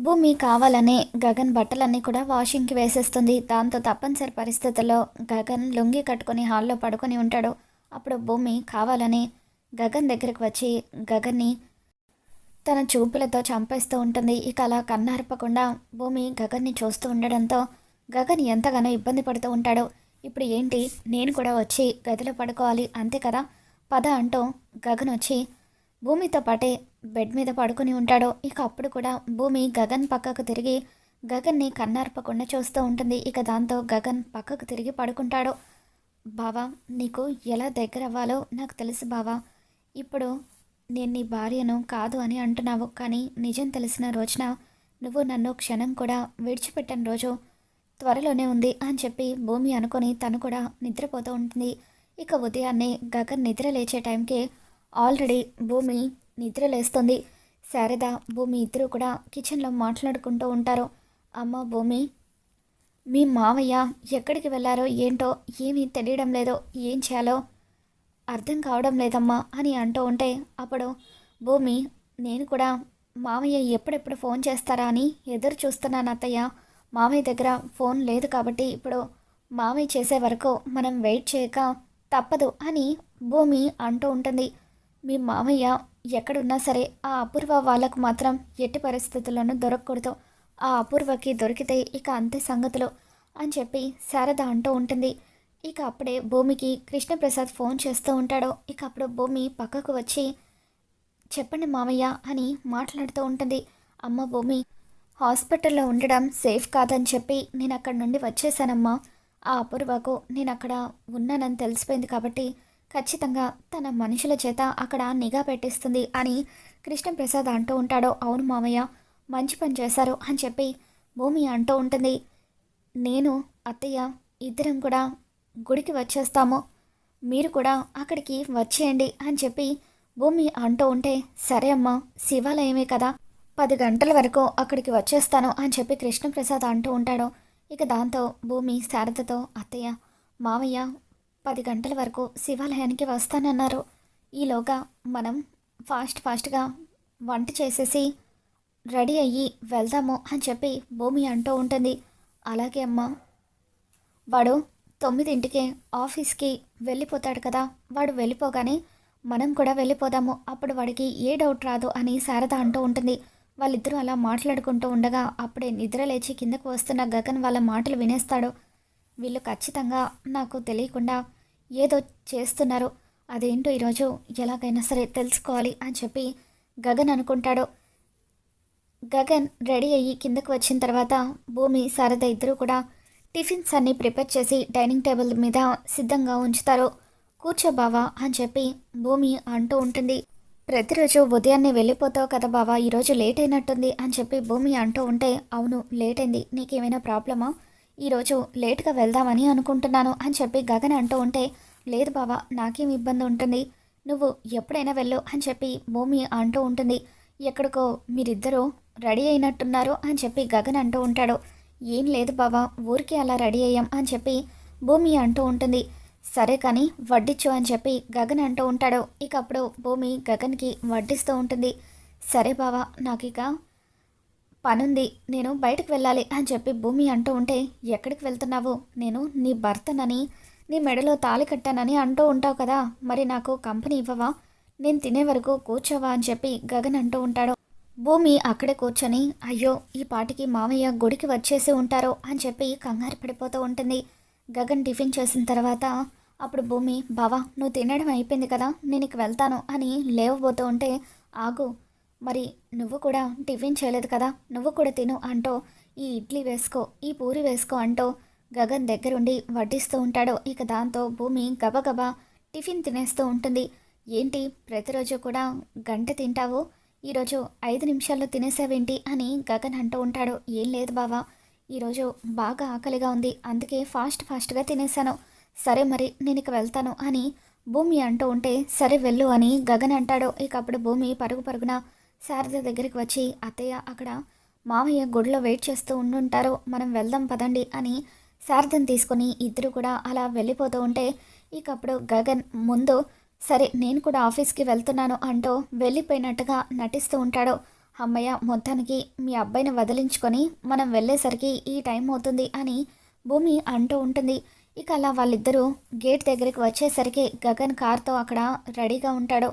భూమి కావాలనే గగన్ బట్టలన్నీ కూడా వాషింగ్కి వేసేస్తుంది. దాంతో తప్పనిసరి పరిస్థితుల్లో గగన్ లొంగి కట్టుకొని హాల్లో పడుకొని ఉంటాడు. అప్పుడు భూమి కావాలని గగన్ దగ్గరికి వచ్చి గగన్ని తన చూపులతో చంపేస్తూ ఉంటుంది. ఇక అలా కన్నార్పకుండా భూమి గగన్ని చూస్తూ ఉండడంతో గగన్ ఎంతగానో ఇబ్బంది పడుతూ ఉంటాడు. ఇప్పుడు ఏంటి? నేను కూడా వచ్చి గదిలో పడుకోవాలి. అంతే కదా? పద అంటూ గగన్ వచ్చి భూమితో పాటే బెడ్ మీద పడుకొని ఉంటాడో ఇక అప్పుడు కూడా భూమి గగన్ పక్కకు తిరిగి గగన్ని కన్నార్పకుండా చూస్తూ ఉంటుంది. ఇక దాంతో గగన్ పక్కకు తిరిగి పడుకుంటాడు. బావా నీకు ఎలా దగ్గర అవ్వాలో నాకు తెలుసు బావా. ఇప్పుడు నేను నీ భార్యను కాదు అని అంటున్నావు కానీ నిజం తెలిసిన రోజున నువ్వు నన్ను క్షణం కూడా విడిచిపెట్టని రోజు త్వరలోనే ఉంది అని చెప్పి భూమి అనుకొని తను కూడా నిద్రపోతూ ఉంటుంది. ఇక ఉదయాన్నే గగన్ నిద్ర లేచే టైంకి ఆల్రెడీ భూమి నిద్ర లేస్తుంది. శారద భూమి ఇద్దరు కూడా కిచెన్లో మాట్లాడుకుంటూ ఉంటారు. అమ్మ భూమి మీ మావయ్య ఎక్కడికి వెళ్ళారో ఏంటో ఏమీ తెలియడం లేదో. ఏం చేయాలో అర్థం కావడం లేదమ్మా అని అంటూ ఉంటే అప్పుడు భూమి నేను కూడా మామయ్య ఎప్పుడెప్పుడు ఫోన్ చేస్తారా అని ఎదురు చూస్తున్నాను అత్తయ్య. మామయ్య దగ్గర ఫోన్ లేదు కాబట్టి ఇప్పుడు మామయ్య చేసే వరకు మనం వెయిట్ చేయక తప్పదు అని భూమి అంటూ ఉంటుంది. మీ మామయ్య ఎక్కడున్నా సరే ఆ అపూర్వ వాళ్ళకు మాత్రం ఎట్టి పరిస్థితుల్లోనూ దొరకకూడదు. ఆ అపూర్వకి దొరికితే ఇక అంతే సంగతులు అని చెప్పి శారద అంటూ ఉంటుంది. ఇక అప్పుడే భూమికి కృష్ణప్రసాద్ ఫోన్ చేస్తూ ఉంటాడు. ఇక అప్పుడు భూమి పక్కకు వచ్చి చెప్పండి మామయ్య అని మాట్లాడుతూ ఉంటుంది. అమ్మ భూమి హాస్పిటల్లో ఉండడం సేఫ్ కాదని చెప్పి నేను అక్కడి నుండి వచ్చేసానమ్మా. ఆ అపూర్వకు నేను అక్కడ ఉన్నానని తెలిసిపోయింది కాబట్టి ఖచ్చితంగా తన మనుషుల చేత అక్కడ నిఘా పెట్టిస్తుంది అని కృష్ణప్రసాద్ అంటూ ఉంటాడు. అవును మామయ్య మంచి పని చేశారు అని చెప్పి భూమి అంటూ ఉంటుంది. నేను అత్తయ్య ఇద్దరం కూడా గుడికి వచ్చేస్తాము. మీరు కూడా అక్కడికి వచ్చేయండి అని చెప్పి భూమి అంటూ ఉంటే సరే అమ్మా శివాలయమే కదా. పది గంటల వరకు అక్కడికి వచ్చేస్తాను అని చెప్పి కృష్ణప్రసాద్ అంటూ ఉంటాడు. ఇక దాంతో భూమి శారదతో అత్తయ్య మామయ్య పది గంటల వరకు శివాలయానికి వస్తానన్నారు. ఈలోగా మనం ఫాస్ట్ ఫాస్ట్గా వంట చేసేసి రెడీ అయ్యి వెళ్దాము అని చెప్పి భూమి అంటూ ఉంటుంది. అలాగే అమ్మా వాడు తొమ్మిదింటికే ఆఫీస్కి వెళ్ళిపోతాడు కదా. వాడు వెళ్ళిపోగానే మనం కూడా వెళ్ళిపోదాము. అప్పుడు వాడికి ఏ డౌట్ రాదు అని శారద అంటూ ఉంటుంది. వాళ్ళిద్దరూ అలా మాట్లాడుకుంటూ ఉండగా అప్పుడే నిద్ర లేచి కిందకు వస్తున్న గగన్ వాళ్ళ మాటలు వినేస్తాడు. వీళ్ళు ఖచ్చితంగా నాకు తెలియకుండా ఏదో చేస్తున్నారు. అదేంటో ఈరోజు ఎలాగైనా సరే తెలుసుకోవాలి అని చెప్పి గగన్ అనుకుంటాడు. గగన్ రెడీ అయ్యి కిందకు వచ్చిన తర్వాత భూమి శారద ఇద్దరు కూడా టిఫిన్స్ అన్ని ప్రిపేర్ చేసి డైనింగ్ టేబుల్ మీద సిద్ధంగా ఉంచుతారు. కూర్చో బావా అని చెప్పి భూమి అంటూ ఉంటుంది. ప్రతిరోజు ఉదయాన్నే వెళ్ళిపోతావు కదా బావా ఈరోజు లేట్ అయినట్టుంది అని చెప్పి భూమి అంటూ ఉంటే అవును లేట్ అయింది. నీకేమైనా ప్రాబ్లమా? ఈరోజు లేట్గా వెళ్దామని అనుకుంటున్నాను అని చెప్పి గగన్ అంటూ ఉంటే లేదు బావా నాకేం ఇబ్బంది ఉంటుంది. నువ్వు ఎప్పుడైనా వెళ్ళు అని చెప్పి భూమి అంటూ ఉంటుంది. ఎక్కడికో మీరిద్దరూ రెడీ అయినట్టున్నారు అని చెప్పి గగన్ అంటూ ఉంటాడు. ఏం లేదు బావా ఊరికి అలా రెడీ అయ్యాం అని చెప్పి భూమి అంటూ ఉంటుంది. సరే కానీ వడ్డించు అని చెప్పి గగన్ అంటూ ఉంటాడు. ఇక అప్పుడు భూమి గగన్కి వడ్డిస్తూ ఉంటుంది. సరే బావా నాకు ఇక పనుంది నేను బయటకు వెళ్ళాలి అని చెప్పి భూమి అంటూ ఉంటే ఎక్కడికి వెళ్తున్నావు? నేను నీ భర్తనని నీ మెడలో తాళి కట్టానని అంటూ ఉంటావు కదా మరి నాకు కంపెనీ ఇవ్వవా? నేను తినే వరకు కూర్చోవా? అని చెప్పి గగన్ అంటూ ఉంటాడు. భూమి అక్కడే కూర్చొని అయ్యో ఈ పాటికి మామయ్య గుడికి వచ్చేసి ఉంటారో అని చెప్పి కంగారు పడిపోతూ ఉంటుంది. గగన్ టిఫిన్ చేసిన తర్వాత అప్పుడు భూమి బావా నువ్వు తినడం అయిపోయింది కదా నేను ఇక వెళ్తాను అని లేవబోతూ ఉంటే ఆగు మరి నువ్వు కూడా టిఫిన్ చేయలేదు కదా? నువ్వు కూడా తిను అంటూ ఈ ఇడ్లీ వేసుకో ఈ పూరి వేసుకో అంటూ గగన్ దగ్గరుండి వడ్డిస్తూ ఉంటాడు. ఇక దాంతో భూమి గబగబా టిఫిన్ తినేస్తూ ఉంటుంది. ఏంటి ప్రతిరోజు కూడా గంట తింటావు? ఈరోజు ఐదు నిమిషాల్లో తినేసావేంటి అని గగన్ అంటూ ఉంటాడు. ఏం లేదు బావా ఈరోజు బాగా ఆకలిగా ఉంది. అందుకే ఫాస్ట్ ఫాస్ట్గా తినేసాను సరే మరి నేను ఇక వెళ్తాను అని భూమి అంటూ ఉంటే సరే వెళ్ళు అని గగన్ అంటాడు. ఇక అప్పుడు భూమి పరుగు పరుగున శారద దగ్గరికి వచ్చి అత్తయ్య అక్కడ మామయ్య గుడిలో వెయిట్ చేస్తూ ఉండుంటారు మనం వెళ్దాం పదండి అని శారదను తీసుకొని ఇద్దరు కూడా అలా వెళ్ళిపోతూ ఉంటే ఇక అప్పుడు గగన్ ముందు సరే నేను కూడా ఆఫీస్కి వెళ్తున్నాను అంటూ వెళ్ళిపోయినట్టుగా నటిస్తూ ఉంటాడు. అమ్మయ్య మొత్తానికి మీ అబ్బాయిని వదిలించుకొని మనం వెళ్ళేసరికి ఈ టైం అవుతుంది అని భూమి అంటూ ఉంటుంది. ఇక అలా వాళ్ళిద్దరూ గేట్ దగ్గరికి వచ్చేసరికి గగన్ కార్తో అక్కడ రెడీగా ఉంటాడు.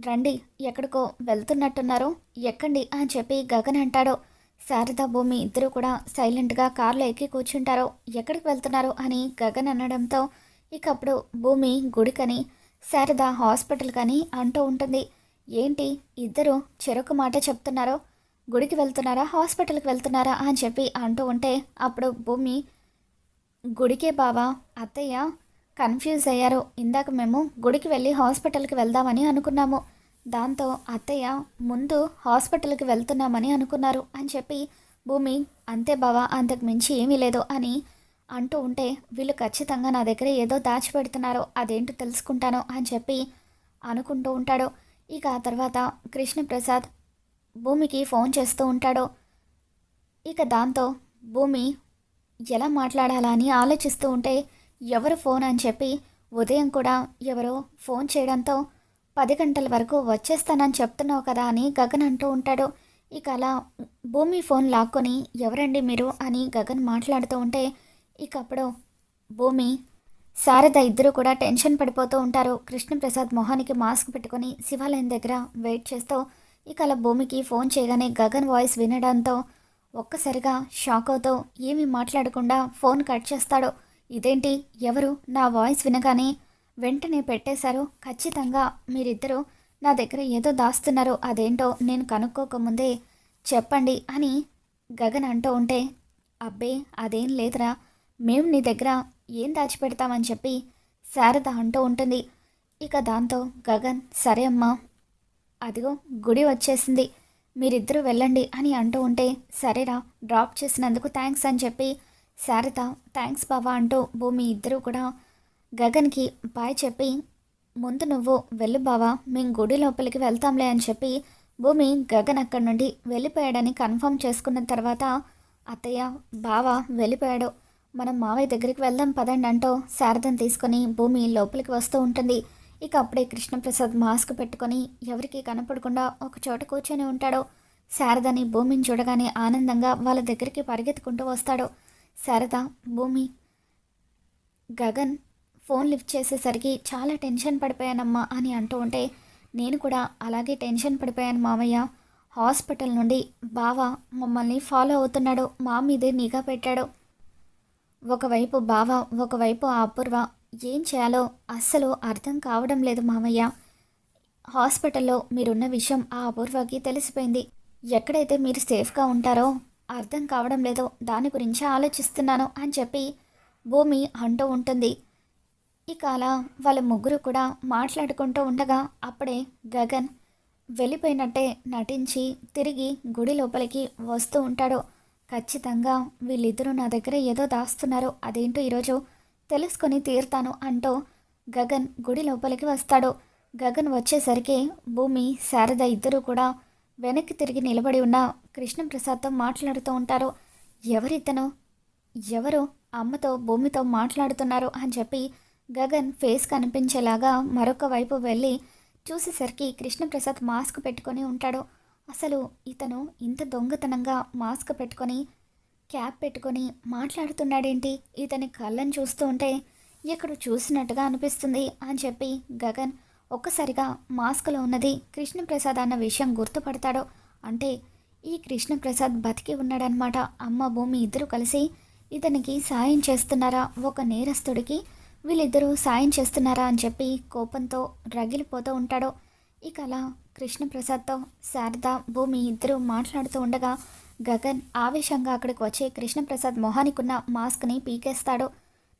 రండి ఎక్కడికో వెళ్తున్నట్టున్నారు. ఎక్కండి అని చెప్పి గగన్ అంటాడు. శారద భూమి ఇద్దరు కూడా సైలెంట్గా కార్లో ఎక్కి కూర్చుంటారు. ఎక్కడికి వెళ్తున్నారు అని గగన్ అనడంతో ఇక అప్పుడు భూమి గుడికని శారద హాస్పిటల్ కని అంటూ ఉంటుంది. ఏంటి ఇద్దరు చెరొక మాట చెప్తున్నారో? గుడికి వెళ్తున్నారా హాస్పిటల్కి వెళ్తున్నారా అని చెప్పి అంటూ ఉంటే అప్పుడు భూమి గుడికే బావా అత్తయ్య కన్ఫ్యూజ్ అయ్యారు. ఇందాక మేము గుడికి వెళ్ళి హాస్పిటల్కి వెళ్దామని అనుకున్నాము. దాంతో అత్తయ్య ముందు హాస్పిటల్కి వెళ్తున్నామని అనుకున్నారు అని చెప్పి భూమి అంతే బావా అంతకు మించి ఏమీ లేదు అని అంటూ ఉంటే వీళ్ళు ఖచ్చితంగా నా దగ్గర ఏదో దాచిపెడుతున్నారో అదేంటో తెలుసుకుంటాను అని చెప్పి అనుకుంటూ ఉంటాడు. ఇక ఆ తర్వాత కృష్ణప్రసాద్ భూమికి ఫోన్ చేస్తూ ఉంటాడు. ఇక దాంతో భూమి ఎలా మాట్లాడాలా అని ఆలోచిస్తూ ఉంటే ఎవరు ఫోన్ అని చెప్పి ఉదయం కూడా ఎవరో ఫోన్ చేయడంతో పది గంటల వరకు వచ్చేస్తానని చెప్తున్నావు కదా అని గగన్ అంటూ ఉంటాడు. ఇక అలా భూమి ఫోన్ లాక్కొని ఎవరండి మీరు అని గగన్ మాట్లాడుతూ ఉంటే ఇక అప్పుడు భూమి శారద ఇద్దరు కూడా టెన్షన్ పడిపోతూ ఉంటారు. కృష్ణప్రసాద్ మొహానికి మాస్క్ పెట్టుకొని శివాలయం దగ్గర వెయిట్ చేస్తూ ఇక అలా భూమికి ఫోన్ చేయగానే గగన్ వాయిస్ వినడంతో ఒక్కసారిగా షాక్ అవుతూ ఏమీ మాట్లాడకుండా ఫోన్ కట్ చేస్తాడు. ఇదేంటి? ఎవరు? నా వాయిస్ వినగానే వెంటనే పెట్టేశారు. ఖచ్చితంగా మీరిద్దరూ నా దగ్గర ఏదో దాస్తున్నారు. అదేంటో నేను కనుక్కోకముందే చెప్పండి అని గగన్ అంటూ ఉంటే అబ్బే అదేం లేదురా. మేము నీ దగ్గర ఏం దాచిపెడతామని చెప్పి శారద అంటూ ఉంటుంది. ఇక దాంతో గగన్ సరే అమ్మా. అదిగో గుడి వచ్చేసింది. మీరిద్దరూ వెళ్ళండి అని అంటూ ఉంటే సరేరా డ్రాప్ చేసినందుకు థ్యాంక్స్ అని చెప్పి శారద థ్యాంక్స్ బావా అంటూ భూమి ఇద్దరూ కూడా గగన్కి బాయ్ చెప్పి ముందు నువ్వు వెళ్ళు బావా మేము గుడి లోపలికి వెళ్తాంలే అని చెప్పి భూమి గగన్ అక్కడి నుండి వెళ్ళిపోయాడని కన్ఫర్మ్ చేసుకున్న తర్వాత అత్తయ్య బావ వెళ్ళిపోయాడు. మనం మావయ్య దగ్గరికి వెళ్దాం పదండి అంటూ శారదను తీసుకొని భూమి లోపలికి వస్తూ ఉంటుంది. ఇక అప్పుడే కృష్ణప్రసాద్ మాస్క్ పెట్టుకొని ఎవరికి కనపడకుండా ఒక చోట కూర్చొని ఉంటాడు. శారదని భూమిని చూడగానే ఆనందంగా వాళ్ళ దగ్గరికి పరిగెత్తుకుంటూ వస్తాడు. శారద భూమి గగన్ ఫోన్ లిఫ్ట్ చేసేసరికి చాలా టెన్షన్ పడిపోయానమ్మా అని అంటూ ఉంటే నేను కూడా అలాగే టెన్షన్ పడిపోయాను మామయ్య. హాస్పిటల్ నుండి బావ మమ్మల్ని ఫాలో అవుతున్నాడు మా మీదే నిఘా పెట్టాడు. ఒకవైపు బావ ఒకవైపు అపూర్వ ఏం చేయాలో అస్సలు అర్థం కావడం లేదు మామయ్య. హాస్పిటల్లో మీరున్న విషయం ఆ అపూర్వకి తెలిసిపోయింది. ఎక్కడైతే మీరు సేఫ్గా ఉంటారో అర్థం కావడం లేదు. దాని గురించి ఆలోచిస్తున్నాను అని చెప్పి భూమి అంటూ ఉంటుంది. ఇక అలా వాళ్ళ ముగ్గురు కూడా మాట్లాడుకుంటూ ఉండగా అప్పుడే గగన్ వెళ్ళిపోయినట్టే నటించి తిరిగి గుడి లోపలికి వస్తూ ఉంటాడు. ఖచ్చితంగా వీళ్ళిద్దరూ నా దగ్గర ఏదో దాస్తున్నారు. అదేంటో ఈరోజు తెలుసుకొని తీరుతాను అంటూ గగన్ గుడి లోపలికి వస్తాడు. గగన్ వచ్చేసరికి భూమి శారద ఇద్దరూ కూడా వెనక్కి తిరిగి నిలబడి ఉన్న కృష్ణప్రసాద్తో మాట్లాడుతూ ఉంటారు. ఎవరితను? ఎవరు అమ్మతో భూమితో మాట్లాడుతున్నారు అని చెప్పి గగన్ ఫేస్ కనిపించేలాగా మరొక వైపు వెళ్ళి చూసేసరికి కృష్ణప్రసాద్ మాస్క్ పెట్టుకొని ఉంటాడు. అసలు ఇతను ఇంత దొంగతనంగా మాస్క్ పెట్టుకొని క్యాప్ పెట్టుకొని మాట్లాడుతున్నాడేంటి? ఇతని కళ్ళని చూస్తూ ఉంటే ఇక్కడ చూసినట్టుగా అనిపిస్తుంది అని చెప్పి గగన్ ఒక్కసారిగా మాస్క్లో ఉన్నది కృష్ణప్రసాద్ అన్న విషయం గుర్తుపడతాడు. అంటే ఈ కృష్ణప్రసాద్ బతికి ఉన్నాడనమాట అమ్మ భూమి ఇద్దరు కలిసి ఇతనికి సాయం చేస్తున్నారా? ఒక నేరస్తుడికి వీళ్ళిద్దరూ సాయం చేస్తున్నారా అని చెప్పి కోపంతో రగిలిపోతూ ఉంటాడు. ఇక అలా కృష్ణప్రసాద్తో శారద భూమి ఇద్దరు మాట్లాడుతూ ఉండగా గగన్ ఆవేశంగా అక్కడికి వచ్చి కృష్ణప్రసాద్ మొహానికున్న మాస్క్ని పీకేస్తాడు.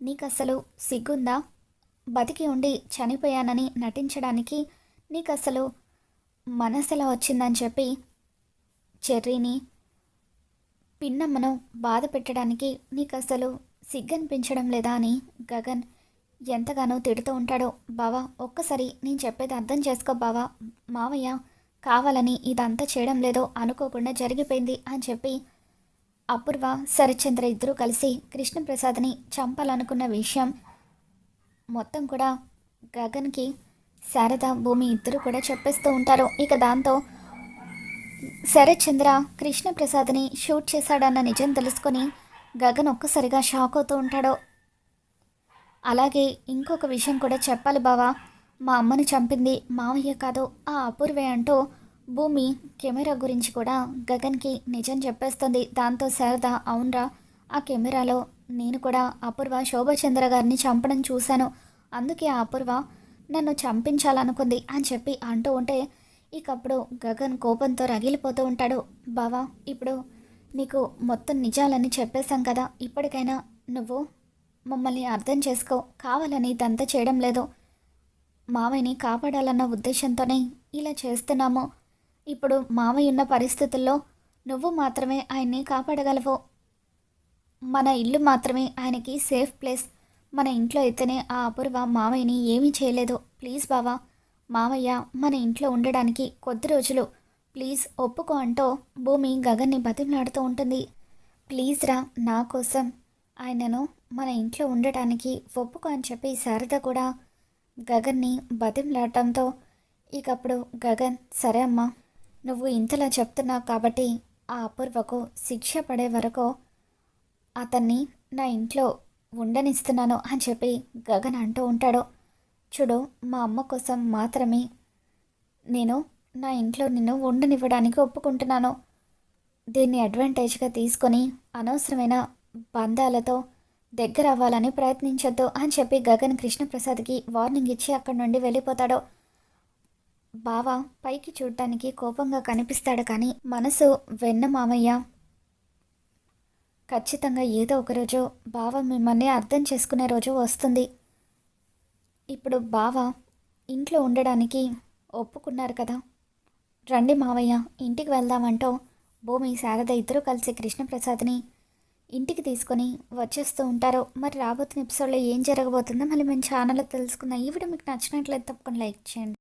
నీకు అసలు సిగ్గుందా? బతికి ఉండి చనిపోయానని నటించడానికి నీకు అసలు మనసులో వచ్చిందని చెప్పి చెర్రీని పిన్నమ్మను బాధ పెట్టడానికి నీకు అసలు సిగ్గనిపించడం లేదా అని గగన్ ఎంతగానో తిడుతూ ఉంటాడో బావా ఒక్కసారి నేను చెప్పేది అర్థం చేసుకో బావా. మావయ్య కావాలని ఇదంతా చేయడం లేదో అనుకోకుండా జరిగిపోయింది అని చెప్పి అపూర్వ శరచంద్ర ఇద్దరూ కలిసి కృష్ణప్రసాద్ని చంపాలనుకున్న విషయం మొత్తం కూడా గగన్కి శారద భూమి ఇద్దరు కూడా చెప్పేస్తూ ఉంటారు. ఇక దాంతో శరత్ చంద్ర కృష్ణప్రసాద్ని షూట్ చేశాడన్న నిజం తెలుసుకొని గగన్ ఒక్కసారిగా షాక్ అవుతూ ఉంటాడో. అలాగే ఇంకొక విషయం కూడా చెప్పాలి బావా. మా అమ్మని చంపింది మావయ్య కాదు ఆ అపూర్వే అంటూ భూమి కెమెరా గురించి కూడా గగన్కి నిజం చెప్పేస్తుంది. దాంతో శారద అవునరా ఆ కెమెరాలో నేను కూడా అపూర్వ శోభచంద్ర గారిని చంపడం చూశాను. అందుకే ఆ అపూర్వ నన్ను చంపించాలనుకుంది అని చెప్పి అంటూ ఉంటే ఇకప్పుడు గగన్ కోపంతో రగిలిపోతూ ఉంటాడు. బావా ఇప్పుడు నీకు మొత్తం నిజాలని చెప్పేశాం కదా. ఇప్పటికైనా నువ్వు మమ్మల్ని అర్థం చేసుకో. కావాలని ఇదంతా చేయడం లేదు. మావయ్యని కాపాడాలన్న ఉద్దేశంతోనే ఇలా చేస్తున్నాము. ఇప్పుడు మావయ్య ఉన్న పరిస్థితుల్లో నువ్వు మాత్రమే ఆయన్ని కాపాడగలవు. మన ఇల్లు మాత్రమే ఆయనకి సేఫ్ ప్లేస్. మన ఇంట్లో అయితేనే ఆ అపూర్వ మావయ్యని ఏమీ చేయలేదు. ప్లీజ్ బావా మావయ్య మన ఇంట్లో ఉండడానికి కొద్ది రోజులు. ప్లీజ్ ఒప్పుకో అంటూ భూమి గగన్ని బతిమలాడుతూ ఉంటుంది. ప్లీజ్ రా నా కోసం. ఆయనను మన ఇంట్లో ఉండటానికి ఒప్పుకో అని చెప్పి శారద కూడా గగన్ని బతిమలాడటంతో ఇకప్పుడు గగన్ సరే అమ్మా నువ్వు ఇంతలా చెప్తున్నావు కాబట్టి ఆ అపూర్వకు శిక్ష పడే వరకు అతన్ని నా ఇంట్లో ఉండనిస్తున్నాను అని చెప్పి గగన్ అంటూ ఉంటాడు. చూడు మా అమ్మ కోసం మాత్రమే నేను నా ఇంట్లో నిన్ను ఉండనివ్వడానికి ఒప్పుకుంటున్నాను. దీన్ని అడ్వాంటేజ్గా తీసుకొని అనవసరమైన బంధాలతో దగ్గర అవ్వాలని ప్రయత్నించొద్దు అని చెప్పి గగన్ కృష్ణప్రసాద్కి వార్నింగ్ ఇచ్చి అక్కడి నుండి వెళ్ళిపోతాడు. బావ పైకి చూడటానికి కోపంగా కనిపిస్తాడు కానీ మనసు వెన్న మామయ్య. ఖచ్చితంగా ఏదో ఒక రోజు బావ మిమ్మల్ని అర్థం చేసుకునే రోజు వస్తుంది. ఇప్పుడు బావ ఇంట్లో ఉండడానికి ఒప్పుకున్నారు కదా. రండి మావయ్య ఇంటికి వెళ్దామంటూ భూమి శారద ఇద్దరు కలిసి కృష్ణప్రసాద్ని ఇంటికి తీసుకొని వచ్చేస్తూ ఉంటారు. మరి రాబోతున్న ఎపిసోడ్లో ఏం జరగబోతుందో మళ్ళీ మేము ఛానల్లో తెలుసుకుందాం. ఈ వీడియో మీకు నచ్చినట్లయితే తప్పకుండా లైక్ చేయండి.